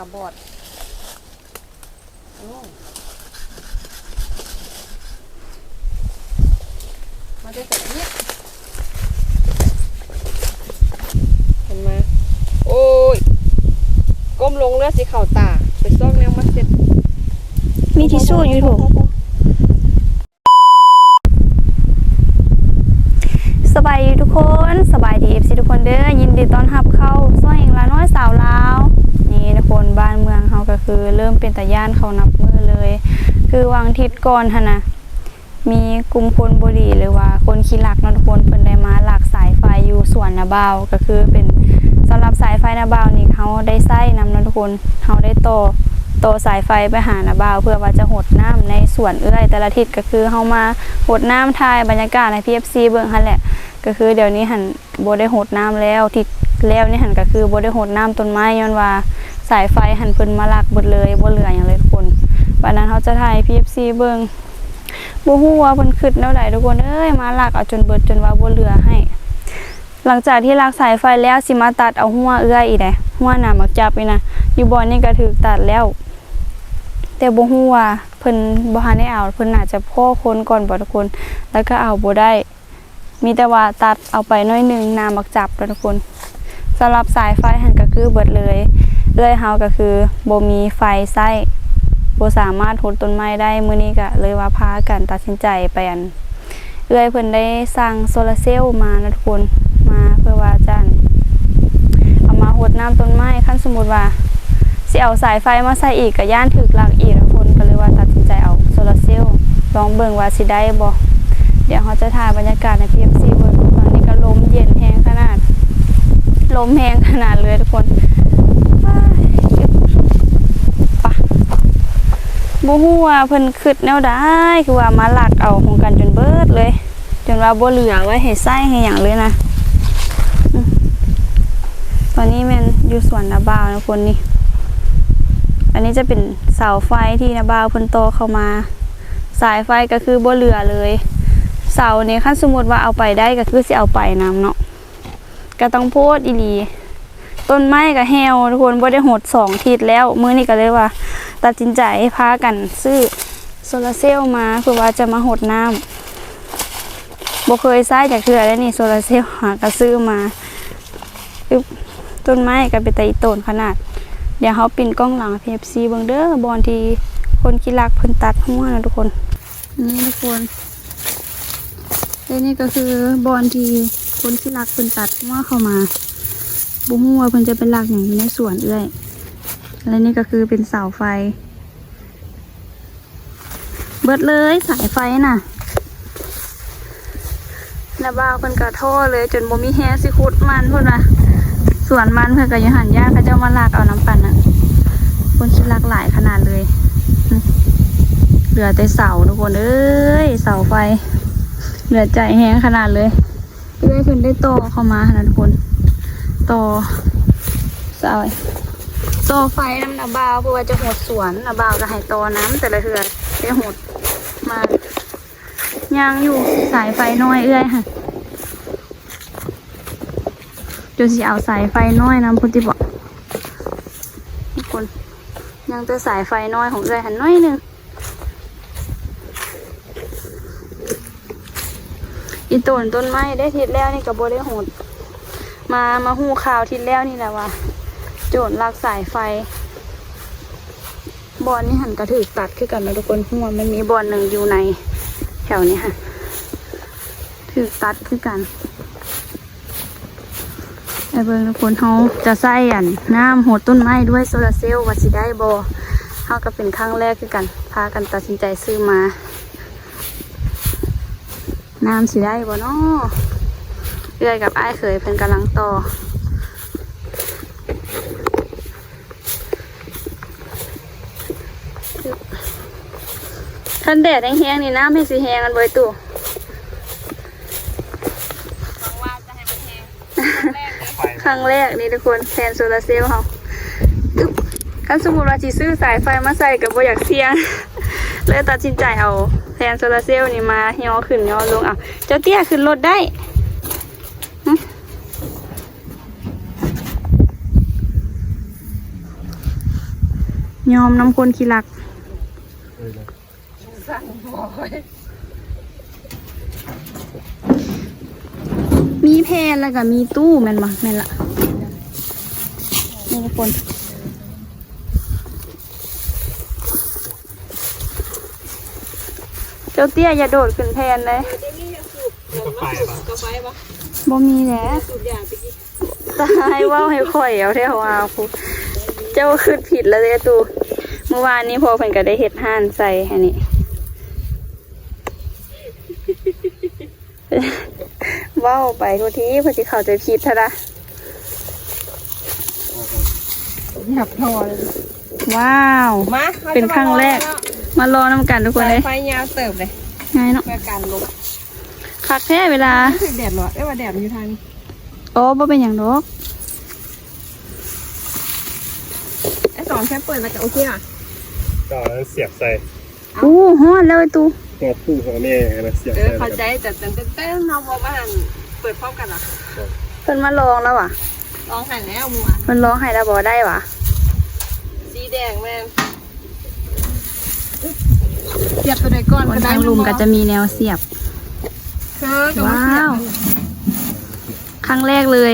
าบอดโอ้มาได้แบบนี้เห็นไหมโอ้ย ก้มลงเลือดสีขาวตา ไปซ่องแนวมาเสร็จ มีทิชชู่อยู่ถูกสบายดีทุกคนสบายดีเอฟซีทุกคนเด้อยินดีต้อนรับเข้าซ่อยเองละน้อยสาวลาว นี่ทุกคนบ้านเมืองเขาก็ คือเริ่มเป็นตะย่านเขานับมือเลย คือวางทิศก่อนหนนะมีกลุ่มคนบุรีหรือว่า คนขี้ลักเนทุกคนเพิ่นได้มาหลักสายไฟอยู่สวนนาบาวก็คือเป็นสำหรับสายไฟนาบาวนี่เขาได้ไส้นำเนาะทุกคนเขาได้โตโตสายไฟไปหานาบ่าว เพื่อว่าจะหดน้ำในสวนเอื้อยแต่ละทิศก็คือเฮามาหดน้ำทายบรรยากาศใน PFC เบิ่งหั่นแหละ ก็คือเดี๋ยวนี้หันบ่ได้หดน้ำแล้วทิศแล้วนี่หันก็คือบ่ได้หดน้ำต้นไม้ย้อนว่า สายไฟหันเพิ่นมาลักบดเลยบ่เหลือหยังเลยทุกคนวันนั้นเฮาจะถ่าย PFC เบิ่งบ่ฮู้ว่าเพิ่นคิดแนวใดทุกคนเอ้ยมาลักเอาจนเบิดจนว่าบ่เหลือให้ หลังจากที่ลักสายไฟแล้วสิมาตัดเอาหัวเอื้อยอีกเด้หัวหน้ามักจับนี่นะอยู่บ่อนนี่ก็ถูกตัดแล้ว แต่บ่ฮู้ว่าเพิ่นบ่ทันได้เอาเพิ่นน่าจจะพ่อคนก่อนบ่ทุกคน แล้วก็เอาบ่ได้มีแต่ว่าตัดเอาไปน้อยหนึ่งนามักจับแล้วทุกคนสำหรับสายไฟหันก็คือเบิดเลย เอื้อยเฮาก็คือบ่มีไฟใช้บ่สามารถหดต้นไม้ได้มื้อนี้ก็เลยว่าพากันตัดสินใจไปอัน เอื้อยเพิ่นได้สร้างโซลาร์เซลล์มานะทุกคนมาเพื่อว่าจะเอามาหดน้ำต้นไม้คันสมมุติว่าสิเอาสายไฟมาใส่อีกกับย่านถึกหลักอีกทุกคนก็เลยว่าตัดสินใจเอาโซลาร์เซลล์ลองเบิ่งว่าสิได้บ่เดี๋ยวเขาจะถ่ายบรรยากาศใน PFC เบิ่งตอนนี้ก็ลมเย็นแฮงขนาดลมแฮงขนาดเลยทุกคนอ้ายไปะ บ่ฮู้ว่าเพิ่นคิดแนวใดคือว่ามาลักเอาของกันจนเบิดเลย จนว่าบ่เหลือไว้ให้ใส่ให้หยังเลยนะตอนนี้ม่นอยู่สวนนาบ่าวนะคนนี่อันนี้จะเป็นเสาไฟที่นาบาวเพิ่นโตเข้ามา สายไฟก็คือบ่เหลือเลย เสาเนี้คันสมมติว่าเอาไปได้ก็คือสิเอาไปนํเนาะก็ต้องโพดอีหลีต้นไม้ก็แฮวทุกคนบ่ได้หดสองทิศแล้ว มื้อนี้ก็เลยว่า ตัดสินใจพากันซื้อโซลาร์เซลล์มาเพื่อว่าจะมาหดน้ำบ่เคยใช้จากเทื่อแล้วนี่โซลาร์เซลล์หาก็ซื้อมาอึบต้นไม้ก็เป็นตะอีโตนขนาด เดี๋ยวเขาปิ่นกล้องหลัง PFC เบิงเด้อบอลทีคนกีฬาเพิ่นตัดหัวนะทุกคนนี่ทุกคนและนี่ก็คือบอลทีคนกีฬาเพิ่นตัดหัวเข้ามาบุ้งหัวเพิ่นจะเป็นหลักอย่างอยู่ในสวนเอื้อย และนี่ก็คือเป็นเสาไฟ เบิดเลยสายไฟน่ะนาบ้าวเพิ่นกระท่อเลยจนบ่มีแฮสิขุดมันเพิ่นว่าส่วนมันเพื่อกับยหันย่าเขาเจ้ามาลากเอาน้ำปั่นน่ะคนคิดลากหลายขนาดเลย เหลือแต่เสาทุกคนเอ้ยเสาไฟ เหลือใจแห้งขนาดเลยเอ้ยเพิ่นได้ต่อเข้ามาขนาดทุกคนต่อเสา ต่อไฟน้ำนาบาวเพื่อว่าจะหดสวนนาบาวก็ให้ต่อน้ำแต่ละเทือได้หดมายังอยู่สายไฟน้อยเอื้อยค่ะจนสิเอาสายไฟน้อยนะพุทธิบอกทุกคนยังจะสายไฟน้อยของเอื้อยหันน้อยหนึ่งอีต้นต้นไม้ได้ทิศแล้วนี่กับโบได้โหดมามาหูข่าวทิศแล้วนี่แหละว่า โจรลักสายไฟ บอลนี่หันกระถือตัดขึ้นกันนะทุกคนหัวมันมีบอลหนึ่งอยู่ในแถวนี้ค่ะ ถือตัดขึ้นกันไอเบิ่งทุกคนเขาจะใส่อันน้ำโหดต้นไม้ด้วยโซลาร์เซลล์ว่าสิได้บอเขาก็เป็นครั้งแรกคือกัน พากันตัดสินใจซื้อมา น้ำสิได้บ่เนาะเอื้อยกับไอ้เคยเพิ่นกำลังต่อ คันแดดแห้งๆนี่น้ำให้สีแห้งกันบ่อยตู่ครั้งแรกนี่ทุกคนแทนโซลาร์เซลล์เขาอึ๊บคันสมมติว่าจีซื้อสายไฟมาใส่กับบ่อยากเสี่ยง เลยตัดสินใจเอาแทนโซลาร์เซลล์นี่มาย่อขึ้นย่อลงเอาเจ้าเตี้ยขึ้นรถได้หึยอมน้ำคนขี้รักเลยนะ สั่งบ่อยมีแพนแล้วก็มีตู้แม่นบ่แม่นละนี่ทุกคนเจ้าเตี้ยอย่าโดดขึ้นแพนเลยเดี๋ยวนี้ยังสูบเดี๋ยวมาสูบกาแฟปะบ่มีแหละสูบยาไปกินตายเว่าให้ข่อยเอาแท้ว่าคุเจ้าขึ้นผิดแล้วเด้อตูเมื่อวานนี้พอเพิ่นก็ได้เฮ็ดห่านใส่อันนี้ ว้าไปทุกทีเพิ่นสิเข้าใจผิดทะละหยับทอเลยว้าว มาเป็นครั้งแรก มารอน้ำกันทุกคนเลยไฟยาวเติบเลยง่ายเนาะเพื่อการลบคักแท้เวลา รู้สึกแดดร้อนได้ว่าแดดมันอยู่ทางนี้โอ้บ่เป็นหยังดอกไอ้สองแค่เปิดแล้วก็โอเคอะก็เสียบใส่อู้ฮ้อนแล้วไอ้ตูหัวผู้หัวแม่นะเสียบเอใส่อเข้าใจแต่แต่แต่แต่เราบอกว่าหัน เปิดพร้อมกันอะเพิ่นมาลองแล้วว่ะลองหันแล้วมัวเพิ่นร้องให้แล้วบ่ได้ว่ะสีแดงแม่เสียบตัวใดก่อนบนทางลุมก็จะมีแนวเสียบเธอก็ว้มาเสียาบวครั้งแรกเลย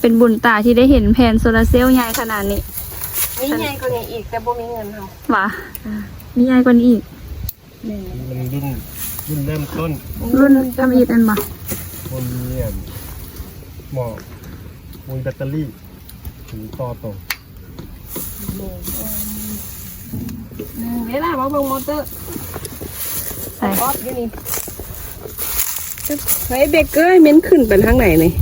เป็นบุญตาที่ได้เห็นแผนโซลาร์เซลล์ใหญ่ขนาดนี้มีไงก็ไงอีกแต่บ่มีเงินเฮาว่ะมีใหญ่กว่านี้อีกมันรุ่นรุ่นเริ่มต้น รุ่นทำอีกอันบ่ มันมีเนี่ยหมอกมีแบตเตอรี่ถึงต่อตรงเวลามาเบิ่งมอเตอร์ใส่ออฟอยู่นี่เฮ้ยเบเกอร์เม้นขึ้นเป็นทางไหนนี่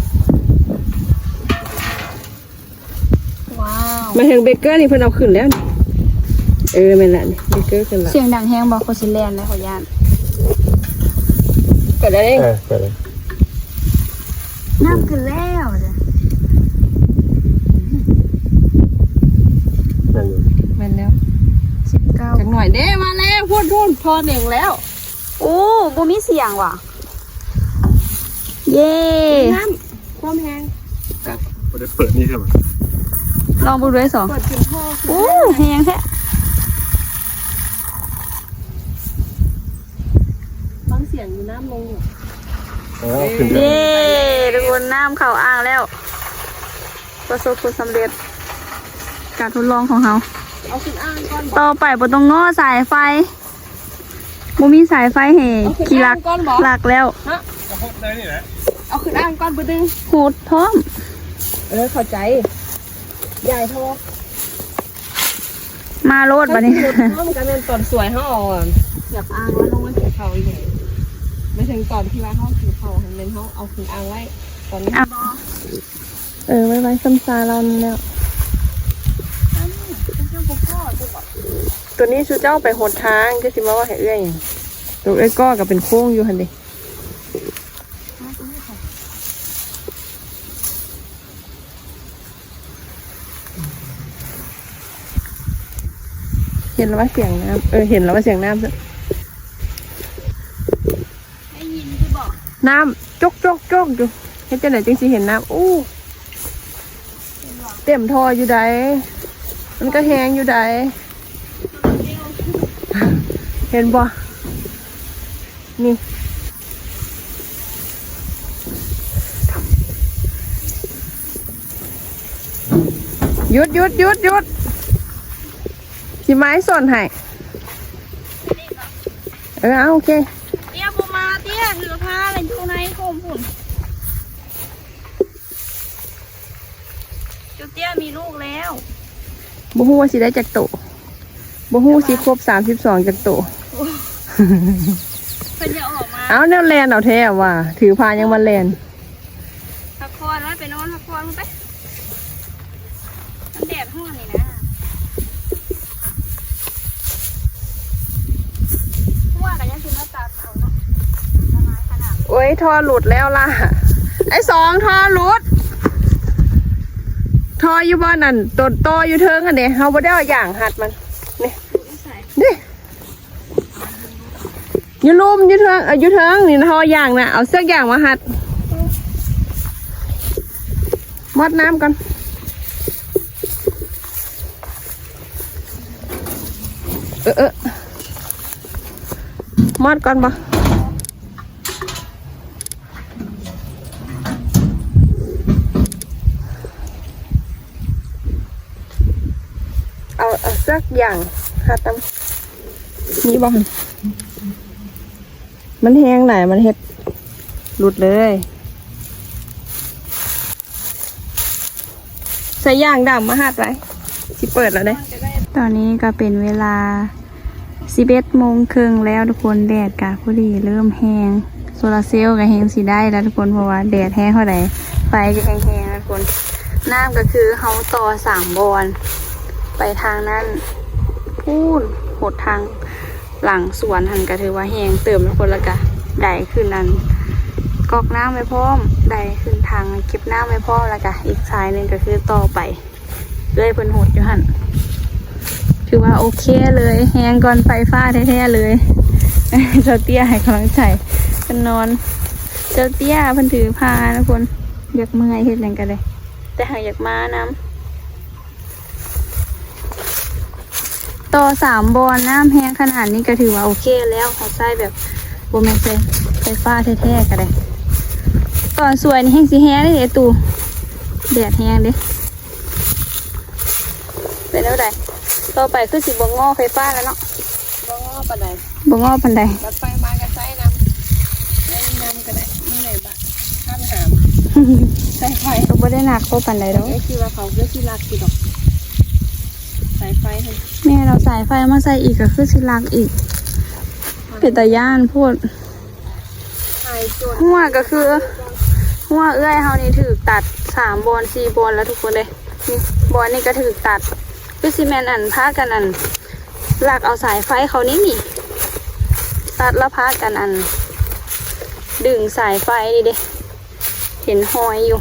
ว้าวมาถึงเบเกอร์นี่เพิ่นเอาขึ้นแล้วนี่เออแม่นละนี่เบเกอร์ขึ้นแล้วเสียงดังแฮงบ่โคชิแลนด์และขอยานเปิดได้เองเออเปิดเลย น้ำขึ้นแล้วจ้ะนั่นอยู่แม่นแล้วสิบเก้าจักหน่อยเด้มาแล้วพูดพูดพอเน่งแล้ว โอ้บ่มีเสียงว่ะ เย้น้ำความแห้งไม่ได้เปิดนี่ใช่ไหมลองบุด้วยสองเปิดขึ้นท่อขึ้นโอ้แฮงแท้ฟังเสียงอยู่น้ำลงอยู่อ๋อขึ้นแล้วเย้ ทุกคนน้ำเข้าอ่างแล้ว ประสบผลสำเร็จ การทดลองของเราเอาขึ้นอ่างก่อนบอกต่อไปบ่ต้องง้อสายไฟบ่มีสายไฟให้เอาขึ้นขี่ลัอ่ากงก่อนบอกหลักแล้วฮะได้นี่แหละเอาขึ้นอ่างก่อนบึ้งโหดพร้อม เออเข้าใจใหญ่ท่อมาโลดบัดนี้ท่อมันก็เป็นตอนสวยเขาเอาอะอยากอ่างแล้วลงมาถือเขาอีกเลย ไม่ถึงตอนที่ว่าเขาถือเขาเห็นเป็นเขาเอาขึ้นอ่างไว้ ตอนนี้อะเออไว้ไว้ซ้ำซาเราแล้วตัวนี้ชูเจ้าไปหดทางก็สิมาว่าให้เอื้อยหยังตัวเอ้อยก็กับเป็นโค้งอยู่หันดิเห็นแล้วว่าเสียงน้ำเออเห็นแล้วว่าเสียงน้ำ ได้ยินคือบอก น้ำจกจกจกอยู่เห็นจังไหนจึงสิเห็นน้ำอู้เต็มทออยู่ใดมันก็แห้งอยู่ใดเห็นบ่นี่หยุดหยุดหยุดหยุดสิไม้ส่วนให้เออเอาโอเค มาเตี้ยถือผ้าอะไรอยู่ในโคมฝุ่นเจ้าเตี้ยมีลูกแล้วบ่ฮู้ว่าสิได้จักโตบ่ฮู้สิครบสามสิบสองจักโตเพิ่นจะออกมาเอาแนวแลนเอาแท้ว่า ถือพายังมาแลนพักผ่อนแล้วไปนอนพักผ่อนลงไปมันแดดห้อนนี่นะทั่วกันยังคือหน้าตาเอาเนาะละลายขนาด โอ้ยท่อหลุดแล้วล่ะ ไอ้สองท่อหลุดท่ออยู่บ้านนั่นตดโตออยู่เทิงอันเด้เฮาบ่ได้เอาอย่างหัดมันนี่นี่อยู่ลุ่มอยู่เทิงเอออยู่เทิงนี่ท่ออย่างนะเอาเสื้ออย่างมาหัดมดน้ำกันเอเออมอดก่อนปะเอาเอา สักอย่างค่ะตำนี่บ้างมันแห้งไหนมันเห็ดหลุดเลยใส่ย่างดำมาหัดไว้สิเปิดแล้วเด้ตอนนี้ก็เป็นเวลา11โมงครึ่งแล้วทุกคนแดดกะพอดีเริ่มแห้งโซลาร์เซลล์ก็แห้งสิได้แล้วทุกคนเพราะว่าแดดแห้งเท่าไหร่ไฟก็แห้งๆนะทุกคนน้ำก็คือเฮาต่อสามบอน ไปทางนั้นพูนหดทางหลังสวนหันก็ถือว่าแหงเติมทุกคนล้วก็ได้ขึ้นอันกอกน้ำไว้พร้อมได้ขึ้นทางเก็บน้ำไว้พร้อมล้วก็อีกสายหนึ่งก็คือต่อไปเลยเพิ่นหดอยู่หันถือว่าโอเคเลยแฮงก่อนไฟฟ้าแท้ๆเลยเจ้าเตี้ยให้กำลังใจเพิ่นนอน เจ้าเตี้ยเพิ่นถือพานะคนอยากเมื่อยเฮ็ดหยังกันเลยแต่หากอยากมาน้ำ ต่อสามบอลน้ำแห้งขนาดนี้ก็ถือว่าโอเคแล้วเขาใส่แบบโบแมนไฟไฟฟ้าแท้ๆกันเลยก่อนสวยนี่แห้งสีแห้งได้เดตู่แดดแห้งเด้เป็นแล้วไดต่อไปคือสิบงอไฟฟ้าแล้วเนาะบ่งอปานใดบงอปันใดรถไฟมากันใช้น้ำเล่นน้ำก็ได้นี่เลยบะข้ามหามใส่ไฟก็บ่ได้หนักโคปันใดดอกไอ้คือว่าเขาเลือกที่รักกี่ดอก สายไฟให้แม่เราสายไฟมาใส่อีกก็คือสิลักอีก เป็นตาย่านพูดไฟส่วนหัวก็คือหัวเอื้อยเฮานี่ถือตัดสามบอลสี่บอลแล้วทุกคนเลยนี่บอลนี่ก็ถือตัดคือซีเมนอันพากันอันลากเอาสายไฟเขานี่นี่ ตัดแล้วพากันอัน ดึงสายไฟนี่เด้เห็นหอยอยู่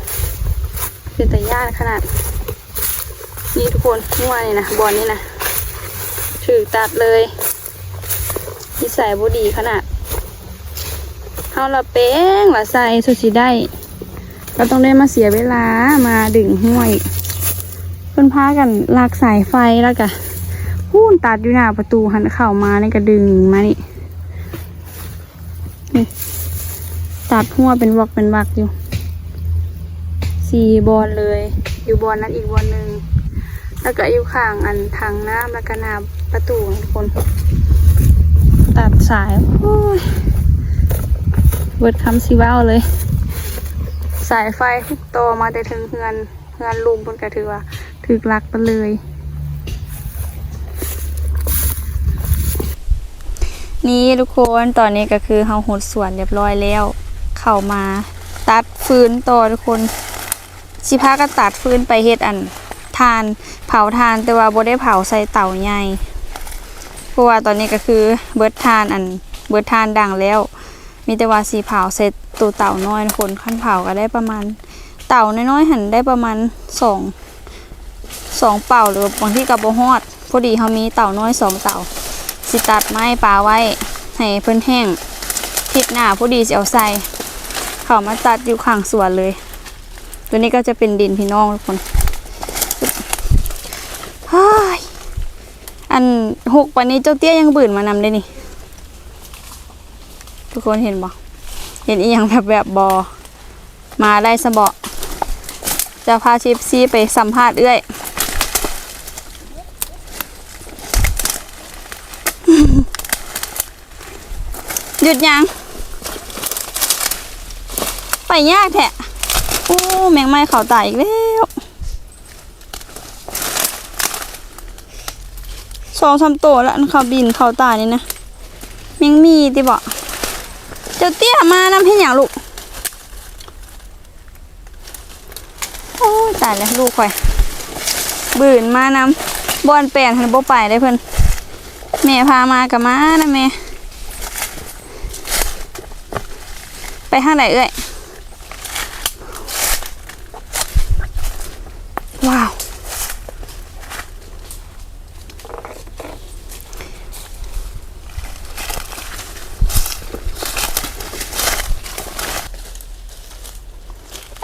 เป็นตาย่านขนาด นี่ทุกคนหัวนี่นะบอลนี่นะถือตัดเลยนิสัยบดีขนาดเอาละเป้งละใส่สุดสิได้ ก็ต้องได้มาเสียเวลามาดึงห้วยเพิ่นพากันลากสายไฟแล้วก็พูนตัดอยู่หน้าประตูหันเข้ามานี่ก็ดึงมานี่นี่ตัดหัวเป็นวักเป็นวักอยู่สี่บอลเลย อยู่บอลนั้นอีกบอลหนึ่ง แล้วก็อยู่ข้างอันทางน้ำแล้วก็น้าประตูทุกคน ตัดสายโอ้ยเบิดคำสิเว้าเลย สายไฟโตอมาแต่ถึงเฮือนเฮือนลุงบนกระถือว่าถึกลักไปเลย นี่ทุกคนตอนนี้ก็คือเฮาหดสวนเรียบร้อยแล้ว เข้ามาตัดฟืนต่อทุกคน สิพาก็ตัดฟืนไปเฮ็ดอัน ทาน เผาทานแต่ว่าบ่ได้เผาใส่เต่าใหญ่เพราะว่าตอนนี้ก็คือเบิดทานอันเบิดทานดังแล้ว มีแต่ว่าสีเผาเสร็จตัวเต่าน้อยคนขั้นเผาก็ได้ประมาณ เต่าน้อยๆหันได้ประมาณสองสองเป่าหรือบางที่กับบฮอดพอดีเขามีเต่าน้อยสองเต่าสิตัดไม้ปลาไว้ให้เพิ่นแห้งทิศหน้าพอดีสิเอาใส่เขามาตัดอยู่ข้างสวนเลย ตัวนี้ก็จะเป็นดินพี่น้องทุกคนเฮ้ย อันหกวันนี้เจ้าเตี้ยยังบื่นมานำได้นี่ ทุกคนเห็นบ่เห็นอีหยังแบบแบบบอมาได้สะเบาะจะพาชิปซี่ไปสัมภาษณ์เอื้อยหยุดยัง ไปยากแท้โอ้แมงไม้เขาตายอีกแล้ว สองสามตัวแล้วอันเขาบินเขาตายนี่นะแมงมีติบอกเจ้าเตี้ยมานำให้หยังลูกโอ้ตายแล้วลูกข่อยบืนมานำบอนแปลนหันบ่ไปได้เพิ่อนแม่พามากับมานะแม่ไปทางไหนเอ้ย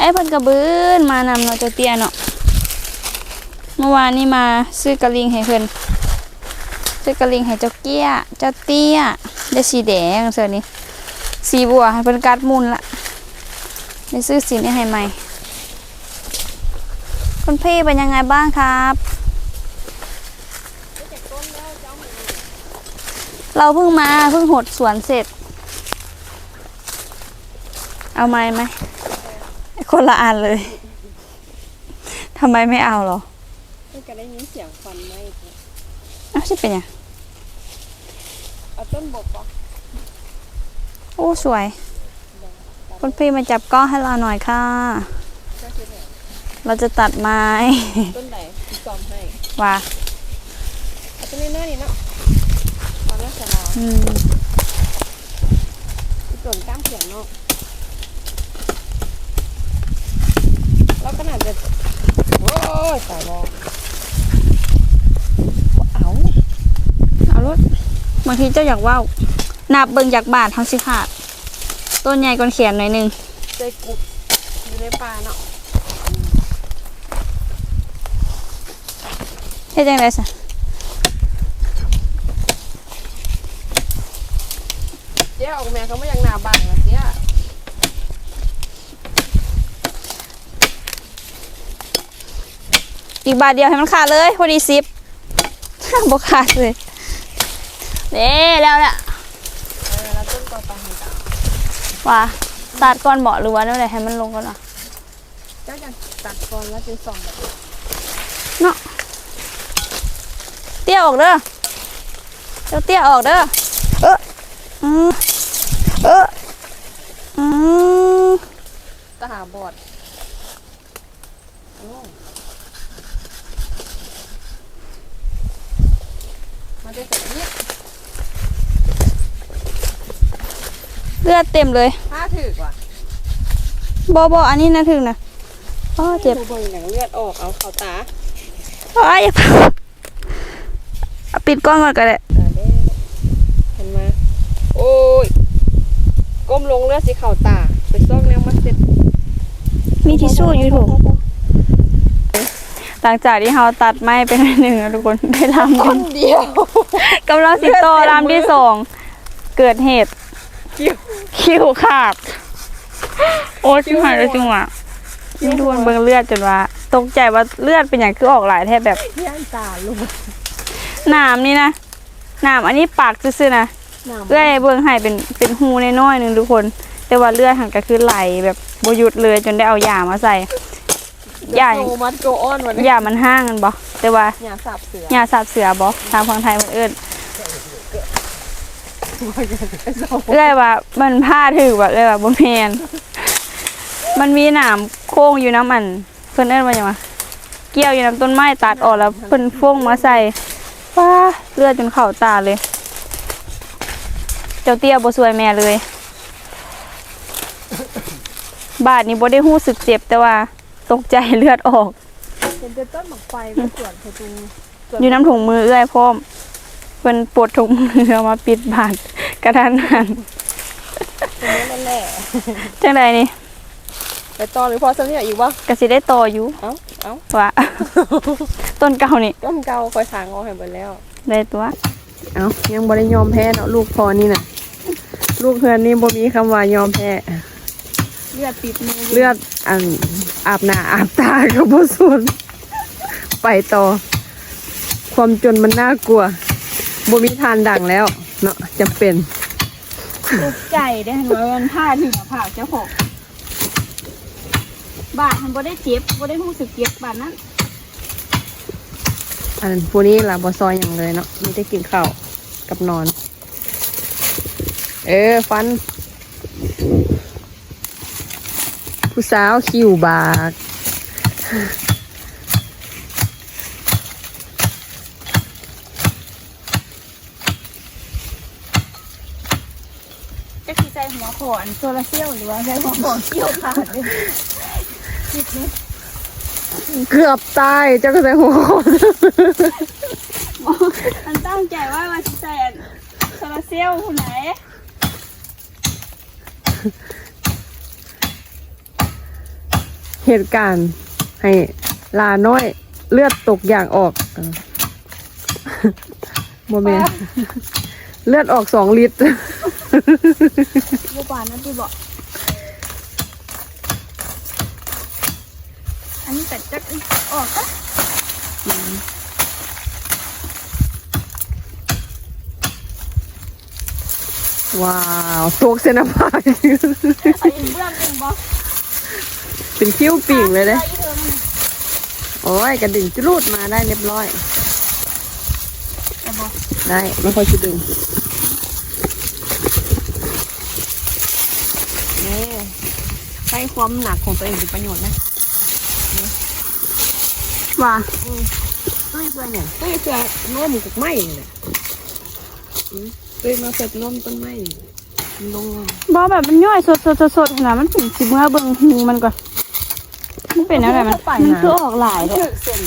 อ้เพิ่นกระบืนมานำเนาเจ้าเตี้ยเนาะเมื่อวานนี้มาซื้อกระลิงให้เพิ่นซื้อกระลิงให้เจ้าเกี้ยเจ้าเตี้ยได้สีแดงเสือนี้สีบัวให้เป็นการ์ดมุนละได้ซื้อสีนี้ให้ใหม่คุณพี่เป็นยังไงบ้างครับ เราเพิ่งมาเพิ่งหดสวนเสร็จ เอาไหมไหม คนละอันเลยทำไมไม่เอาเหรอก็ได้ยินเสียงฟันไหมอ้าวใช่เป็นยังเอาต้นบกปะโอ้สวย คุณพี่มาจับกล้องให้เราหน่อยค่ะ เราจะตัดไม้ ต้นไหนที่ซ้อมให้ว่าเอาต้นนี้หน้านี่เนาะตอนแรกจะรออืมส่วนกล้ามเขียงเนาะ แล้วก็น่าจะโอ้ยตายแล้วเอาเอารถบางทีเจ้าอยากว่าวนับเบิ่งจากบาททั้งสิขาดต้นใหญ่กว่าแขนหน่อยหนึงใจกุบอยู่ในป่าเนาะเฮ็ดจังได๋ซะเจ๊ออกแม่เขาไม่ยังหนาบ้านนะเจ๊ อีกบาทเดียวให้มันขาดเลยพอดีสิบบ่ขาดเลยเด้แล้วแหละว่าตัดก่อนเบ่หรือว่าแนวใดให้มันลงก่อนอะเจ้าจะตัดก่อนแล้วจึงส่องแบบเนาะเตี้ยออกเด้อเจ้าเตี้ยออกเด้อเอออืมเอออืมตาหาบอดโอ้ มันจะเสร็จเนี่ยเลือดเต็มเลยผ้าถือกว่ะบอบออันนี้นะถึงนะอ๋อเจ็บดูเบิ่งอย่างเลือดออกเอาเข้าตาอ๋ออย่าเพิ่งเอาปิดกล้องก่อนก็ได้อ่าเด้เห็นไหมโอ้ยก้มลงเลือดสีเข่าตาไปซอกแนวมาเสร็จมีทิชชู่อยู่ถูก หลังจากที่เราตัดไม้ไปหน่อยหนึ่งแล้วทุกคนได้ลำต้นเดียว กำลังสิโตลำที่สองเกิดเหตุคิ้วคิ้วขาด โอ้ชิบหายแล้วจริงว่ะนี่ทุกคนเบิ่งเลือดจนว่าตกใจว่าเลือดเป็นอย่างคือออกหลายแทบแบบย่านตาลูกหนามนี่นะหนามอันนี้ปากซื่อๆนะหนามเอื้อยเบิ่งให้เป็นเป็นหูน้อยๆหนึงทุกคน แต่ว่าเลือดหันก็คือไหลแบบบหยุดเลยจนได้เอายามาใส่ ยาโกมัดโกออนวันนี้ยามันห้างกันบ่แต่ว่าหยาสับเสือยาสาบเสือบ่ทางฝั่งไทยมันเอิ้นเอื้อยว่ามันผ้าถือว่าเอื้อยว่าบ่แม่นมันมีหนามโค้งอยู่น้ำอัน เพิ่นเอิ้นว่าหยังวะเกี่ยวอยู่น้ำต้นไม้ตัดออกแล้วเพิ่นฟ้งมาใส่ว้าเลือดจนเข้าตาเลย เจ้าเตี้ยบ่สวยแม่เลย บาดนี้บ่ได้รู้สึกเจ็บแต่ว่า ตกใจเลือดออกเห็นแต่ต้นหมากไฟไม่สวนเขาตรงอยู่น้ำถุงมือเอื้อยพร้อมเพิ่นปวดถุงมือเอามาปิดบาดกระทันหันตรงนี้นั่นแหละจังใดนี่ไปต่อหรือพอสักอย่างอีกวะก็สิได้ต่ออยู่เอ้าเอ้าว่าต้นเก่านี่ต้นเก่าคอยทางเอาให้หมดแล้วได้ตัวเอายังบ่ได้ยอมแพ้เนาะลูกพอนี่น่ะลูกเพื่อนนี่บ่มีคำว่ายอมแพ้ เลือดติดมือเลือดอันอาบหน้าอาบตาก็บ่สนไปต่อ ความจนมันน่ากลัวบ่มีทานดังแล้วเนาะจำเป็นตกใจได้เห็นว่ามันผ้าถึงผ่าเจ้าของบาดมันบ่ได้เจ็บบ่ได้รู้สึกเจ็บบาดนั้นอันผู้นี้ล่ะบ่ซอยอย่างเลยเนาะมีได้กินข้าวกับนอน เออ ฟัน ผู้สาวคิวบากจะสิใส่หัวขอนโซลาเซลล์หรือว่าใส่หัวขอนเกี่ยวขาดเลยเกือบตายเจ้าก็ใส่หัวโขนมันตั้งใจว่าว่าสิใส่อันโซลาเซลล์ผู้ไหน เหตุการณ์ ให้ลาน้อยเลือดตกอย่างออกเออโมเมนเลือดออกสองลิตรบ่ปานนั่นที่บอกอันนี้แต่จักออกก็ว้าวตกเสนาภาอันนี้เบื้องเป็นบ่ เป็นคิ้วปิ่งเลยเด้ไอ้เธอมันโอ้ยกระดิ่งจรูดมาได้เรียบร้อยแต่บ่ได้ไม่ค่อยคิดดึงนี่ใช้ความหนักของตัวเองเป็นประโยชน์นะว่าตุ้ยเพื่อนเนี่ยตุ้ยเพื่อนน้มกับไม้นี่แหละอืมตุ้ยมาเสร็จน้มต้นไม้นี่มันลงมาบ่แบบมันย่อยสดสดสดสดขนาดมันถึงสิเมื่อเบิ่งหูมันก่อน มันเป็นอะไรมันมันคือออกหลายเลยเส้น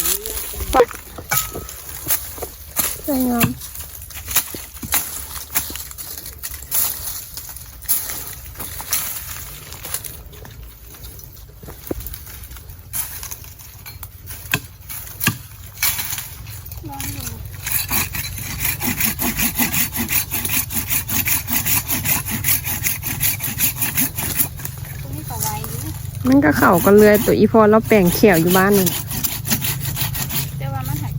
สวยงาม เขากันเลยตัวอีพอเราแปลงเขียวอยู่บ้านนึง แต่ว่ามันหัก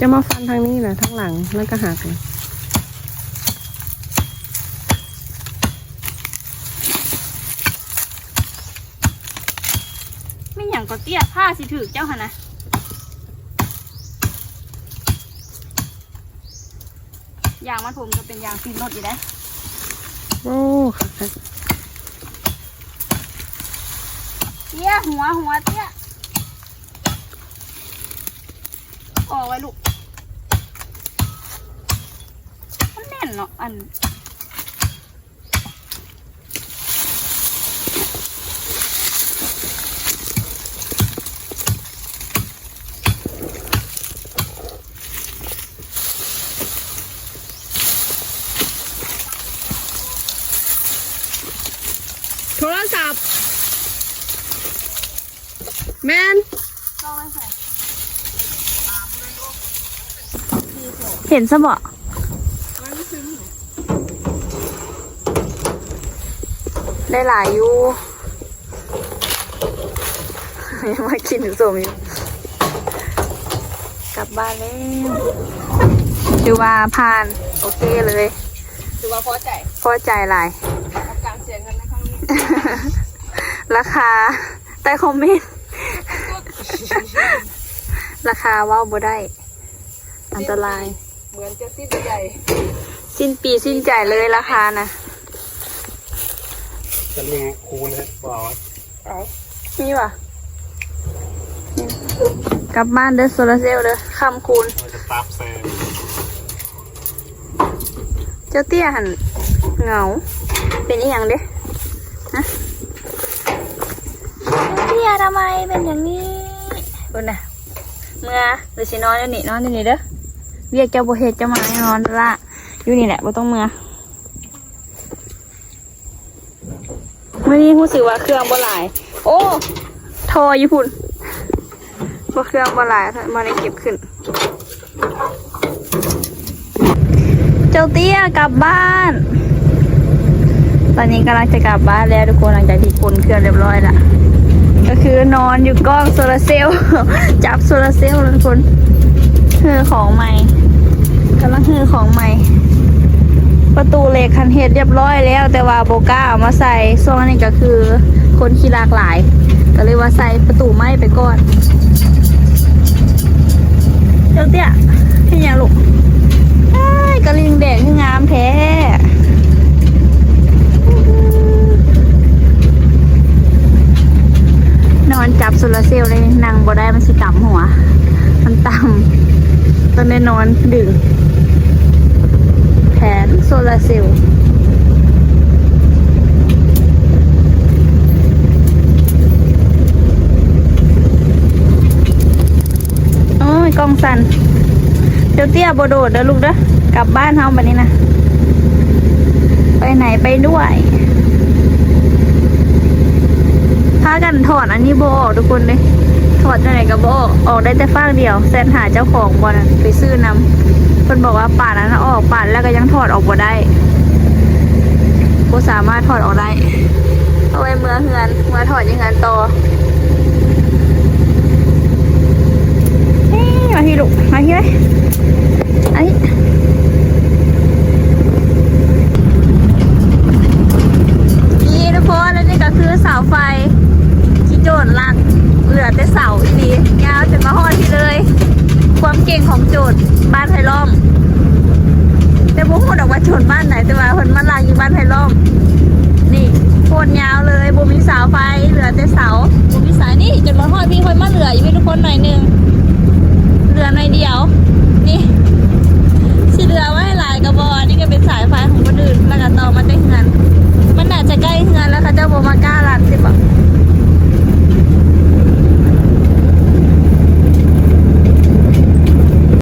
จะ มาฟันทางนี้นะทั้งหลังแล้วก็หักเลยไม่อย่างก็เตี้ยผ้าสิถือเจ้าค่ะนะยางมันผมก็เป็นยางฟินรถอยู่ได้โอ้ค่ะค่ะเตี้ยหัวหัวเตี้ยออกไว้ลูก มันแน่น เนาะอันโทรศัพท์แมนเห็นซะบ่ ได้หลายอยู่ยังมากินถึงสมอยู่ กลับบ้านแล้วดูว่าผ่าน โอเคเลยถือว่าพอใจ พอใจหลายกับการเสียเงินในครั้งนี้ ราคาใต้คอมเมนต์ ราคาเว่าบ่ได้ อันตราย เหมือนจะสิ้นใหญ่สิ้นปีสิ้นใจเลยราคานะ จะลิงคูณนะเปล่านี่ว่ะกลับบ้านเด้อโซลาเซลล์เด้อคำคูณ เราจะตับแซมเจ้าเตี้ยหันเหงา เป็นอีหยังเด้เตี้ยทำไมเป็นอย่างนี้คุณน่ะเมื่อเดี๋ยวสินอนอยู่นี่นอนอยู่นี่เด้อเรียกเจ้าบ่เฮ็ดเจ้ามาให้นอนละอยู่นี่แหละบ่ต้องเมื่อ มื่อนี้รู้สึกว่าเครื่องบ่หลาย โอ้ทอญี่ปุ่นบ่เครื่องบ่หลายมาได้เก็บขึ้น เจ้าเตี้ยกลับบ้าน ตอนนี้กำลังจะกลับบ้านแล้วทุกคนหลังจากที่คนเครื่องเรียบร้อยละก็คือนอนอยู่กล้องโซลาร์เซลล์จับโซลาร์เซลล์ทุกคนฮือของใหม่กำลังฮือของใหม่ ประตูเหล็กคันเฮ็ดเรียบร้อยแล้ว แต่ว่าโบก้าเอามาใส่ช่วงนี้ก็คือคนขี้หลากหลาย ก็เลยว่าใส่ประตูไม้ไปก่อนเจ้าเตี้ยเป็นยังลูกอ้กระลิงแดงคืองามแท้นอนจับโซลาเซลล์เลยนั่งบ่ได้มันสิต่ำหัว มันต่ำตอนนี้นอนดึง แผนโซลาเซลล์โอ้ยกองสันเจ้าเตี้ยบโดดเด้อลูกเด้อกลับบ้านเฮาแบบนี้นะ ไปไหนไปด้วยพากันถอดอันนี้โบออกทุกคนเลย ถอดจังไหนก็บออก ออกได้แต่ฟางเดียวแซนหาเจ้าของบอลไปซื้อนำเพิ่นบอกว่าป่านนั้นออกป่านแล้วก็ยังถอดออกบ่ได้บ่สามารถถอดออกได้เอาไว้เมื่อเฮือนเมื่อถอดยังเฮือนต่อ